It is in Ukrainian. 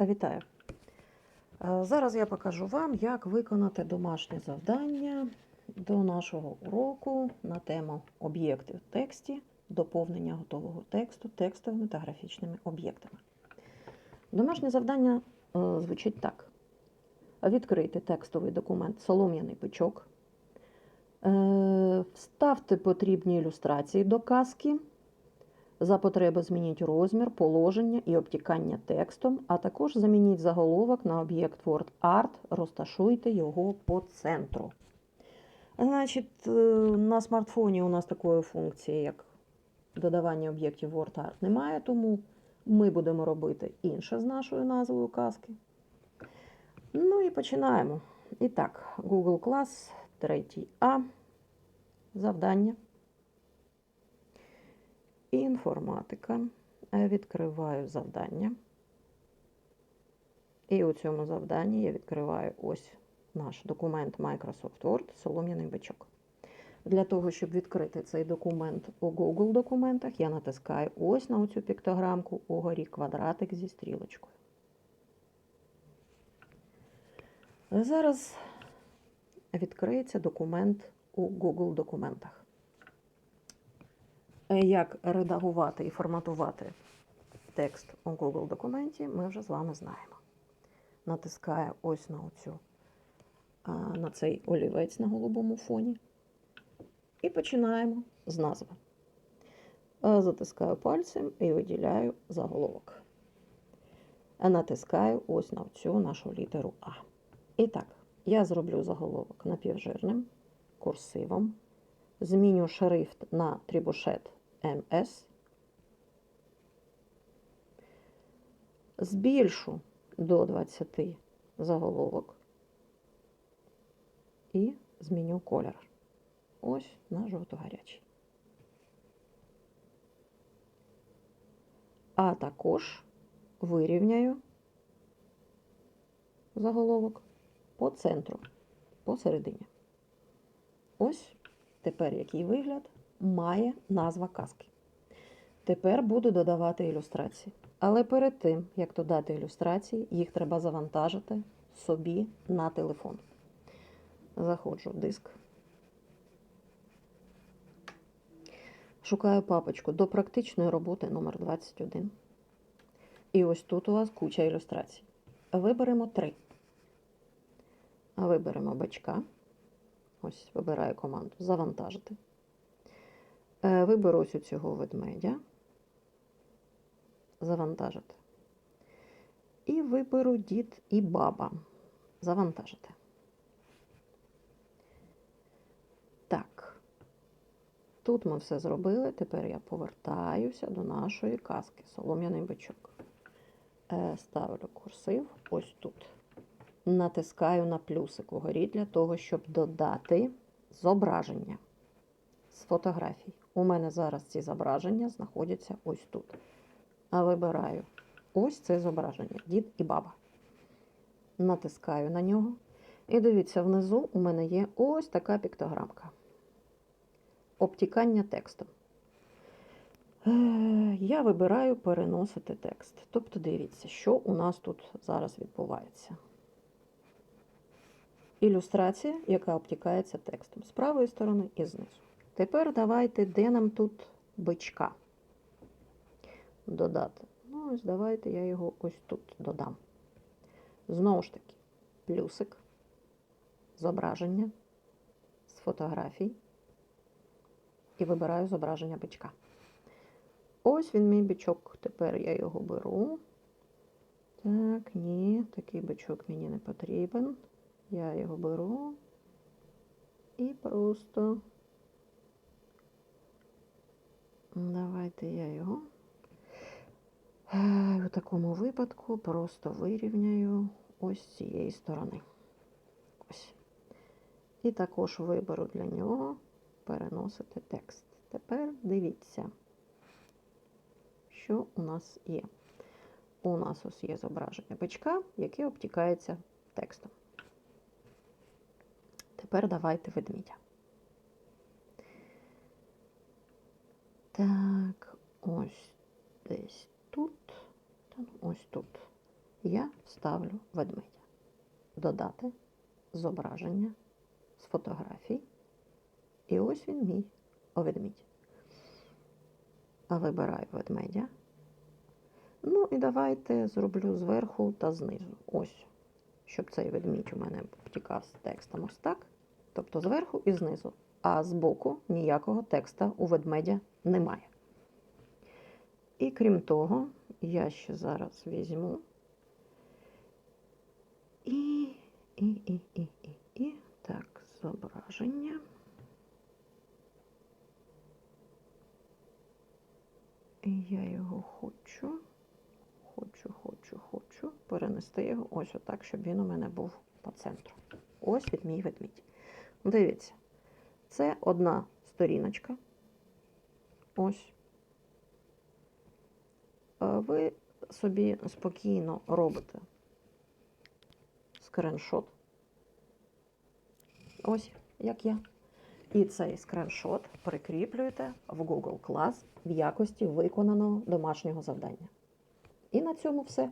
Вітаю! Е, Зараз я покажу вам, як виконати домашнє завдання до нашого уроку на тему об'єкти в тексті, доповнення готового тексту текстовими та графічними об'єктами. Домашнє завдання е, звучить так: відкрийте текстовий документ Солом'яний бичок, е, вставте потрібні ілюстрації до казки. За потреби змініть розмір, положення і обтікання текстом, а також замініть заголовок на об'єкт WordArt, розташуйте його по центру. Значить, е, на смартфоні у нас такої функції, як додавання об'єктів WordArt, немає, тому ми будемо робити інше з нашою назвою казки. Ну і починаємо. І так, Google Class, 3 А. Інформатика. Е, Відкриваю завдання. І у цьому завданні я відкриваю ось наш документ Microsoft Word Солом'яний бичок. Для того, щоб відкрити цей документ у Google документах, я натискаю ось на оцю піктограмку угорі квадратик зі стрілочкою. Зараз відкриється документ у Google документах. Е, Як редагувати і форматувати текст у Google документі, ми вже з вами знаємо. Натискаю ось на оцю, на цей олівець на голубому фоні. І починаємо з назви. Е, Затискаю пальцем і виділяю заголовок. Е, Натискаю ось на цю нашу літеру А. І так, я зроблю заголовок напівжирним, курсивом. Зміню шрифт на трібушет МС. Збільшу до 20 заголовок і зміню колір. Ось на жовто-гарячий. А також вирівняю заголовок по центру, посередині. Ось тепер який вигляд має назва казки. Тепер буду додавати ілюстрації. Але перед тим, як додати ілюстрації, їх треба завантажити собі на телефон. Заходжу в диск. Шукаю папочку до практичної роботи номер 21. І ось тут у вас куча ілюстрацій. Виберемо три. Виберемо бачка. Ось вибираю команду Завантажити. Е, Виберу ось у цього ведмедя. Завантажити. І виберу дід і баба. Завантажити. Так. Тут ми все зробили. Тепер я повертаюся до нашої казки. Солом'яний бичок. Е, Ставлю курсив ось тут. Натискаю на плюсик угорі для того, щоб додати зображення з фотографій. У мене зараз ці зображення знаходяться ось тут. А вибираю ось це зображення дід і баба. Натискаю на нього. І дивіться, внизу у мене є ось така піктограмка. Обтікання текстом. Е, Я вибираю переносити текст. Тобто, дивіться, що у нас тут зараз відбувається. Ілюстрація, яка обтікається текстом з правої сторони і знизу. Тепер давайте, де нам тут бичка додати. Ну, ось давайте я його ось тут додам. Знову ж таки, плюсик, зображення з фотографій. І вибираю зображення бичка. Ось він мій бичок. Тепер я його беру. Так, ні, такий бичок мені не потрібен. Я його беру і просто давайте я його е, у такому випадку просто вирівняю ось з цієї сторони. Ось. І також виберу для нього переносити текст. Тепер дивіться, що у нас є. У нас ось є зображення бичка, яке обтікається текстом. Тепер давайте ведмідя. Так, ось десь тут. Ну, ось тут. я ставлю ведмедя. Додати зображення з фотографій. І ось він мій ведмідь. Вибираю ведмедя. Ну і давайте зроблю зверху та знизу. Ось, щоб цей ведмідь у мене втікав з текстом ось так. Тобто зверху і знизу. А збоку ніякого текста у ведмедя немає. І крім того, я ще зараз візьму і, і, і, і, і, і. Так, зображення. І я його хочу, хочу, хочу, хочу перенести його ось отак, щоб він у мене був по центру. Ось від мій ведмідь. Дивіться, це одна сторіночка. Ось. Ви собі спокійно робите скриншот. Ось як я. І цей скриншот прикріплюєте в Google Class в якості виконаного домашнього завдання. І на цьому все.